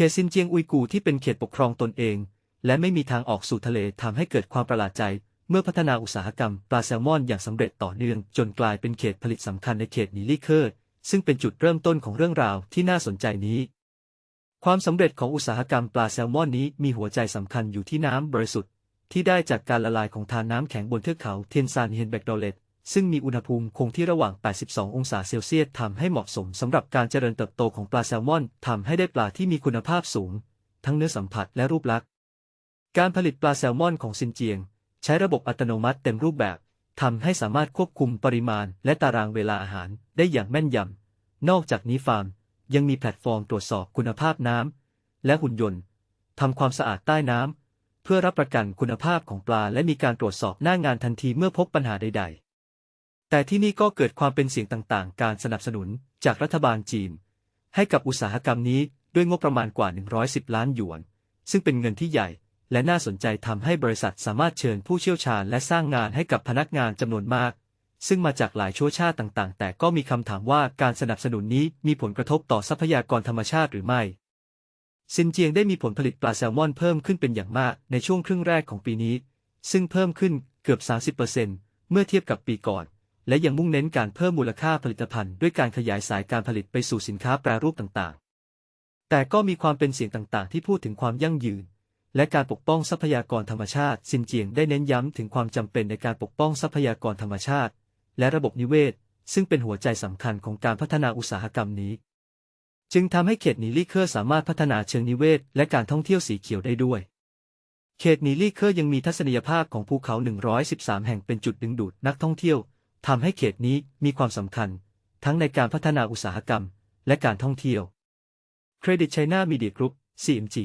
ขตซินเจียงอุยกูที่เป็นเขตปกครองตนเอง และไม่มีทางออกสู่ทะเลทำให้เกิดความประหลาดใจ เมื่อพัฒนาอุตสาหกรรมปลาแซลมอนอย่างสำเร็จต่อเนื่องจนกลายเป็นเขตผลิตสำคัญในเขตนีลี่เคอร์ดซึ่งเป็นจุดเริ่มต้นของเรื่องราวที่น่าสนใจนี้ ความสำเร็จของอุตสาหกรรมปลาแซลมอนนี้มีหัวใจสำคัญอยู่ที่น้ำบริสุทธิ์ที่ได้จากการละลายของทานน้ำแข็งบนเทือกเขาเทียนซานเฮนแบกดอเลต ซึ่งมีอุณหภูมิคงที่ระหว่าง 82 องศาเซลเซียสทำให้เหมาะสมสำหรับการเจริญเติบโตของปลาแซลมอนทำให้ได้ปลาที่มีคุณภาพสูง ทั้งเนื้อสัมผัสและรูปลักษณ์ การผลิตปลาแซลมอนของซินเจียง ใช้ระบบอัตโนมัติเต็มรูปแบบทำให้สามารถควบคุมปริมาณและตารางเวลาอาหารได้อย่างแม่นยำ นอกจากนี้ฟาร์มยังมีแพลตฟอร์มตรวจสอบคุณภาพน้ำและหุ่นยนต์ทำความสะอาดใต้น้ำเพื่อรับประกันคุณภาพของปลาและมีการตรวจสอบหน้างานทันทีเมื่อพบปัญหาใด ๆ แต่ที่นี่ก็เกิดความเป็นเสียงต่างๆ การสนับสนุนจากรัฐบาลจีน ให้กับอุตสาหกรรมนี้ด้วยงบประมาณกว่า 110 ล้านหยวน ซึ่งเป็นเงินที่ใหญ่และน่าสนใจทำให้บริษัทสามารถเชิญผู้เชี่ยวชาญและสร้างงานให้กับพนักงานจำนวนมาก ซึ่งมาจากหลายชั่วชาติต่างๆ แต่ก็มีคำถามว่าการสนับสนุนนี้มีผลกระทบต่อทรัพยากรธรรมชาติหรือไม่ซินเจียงได้มีผลผลิตปลาแซลมอนเพิ่มขึ้นเป็นอย่างมากในช่วงครึ่งแรกของปีนี้ ซึ่งเพิ่มขึ้นเกือบ 30%เมื่อเทียบกับปีก่อน และยังมุ่งเน้นการเพิ่มมูลค่าผลิตภัณฑ์ด้วยการขยายสายการผลิตไปสู่สินค้าแปรรูปต่างๆ แต่ก็มีความเป็นเสียงต่างๆ ที่พูดถึงความยั่งยืน และการปกป้องทรัพยากรธรรมชาติซินเจียงได้เน้นย้ำถึงความจำเป็นในการปกป้องทรัพยากรธรรมชาติ และระบบนิเวศ ซึ่งเป็นหัวใจสำคัญของการพัฒนาอุตสาหกรรมนี้ จึงทำให้เขตนีลี่เคอร์สามารถพัฒนาเชิงนิเวศ และการท่องเที่ยวสีเขียวได้ด้วยเขตนีลี่เคอร์ยังมีทัศนียภาพของภูเขา 113 แห่งเป็นจุดดึงดูดนักท่องเที่ยว ทำให้เขตนี้มีความสำคัญ ทั้งในการพัฒนาอุตสาหกรรม และการท่องเที่ยวเครดิตไชน่ามีเดียกรุ๊ป CMG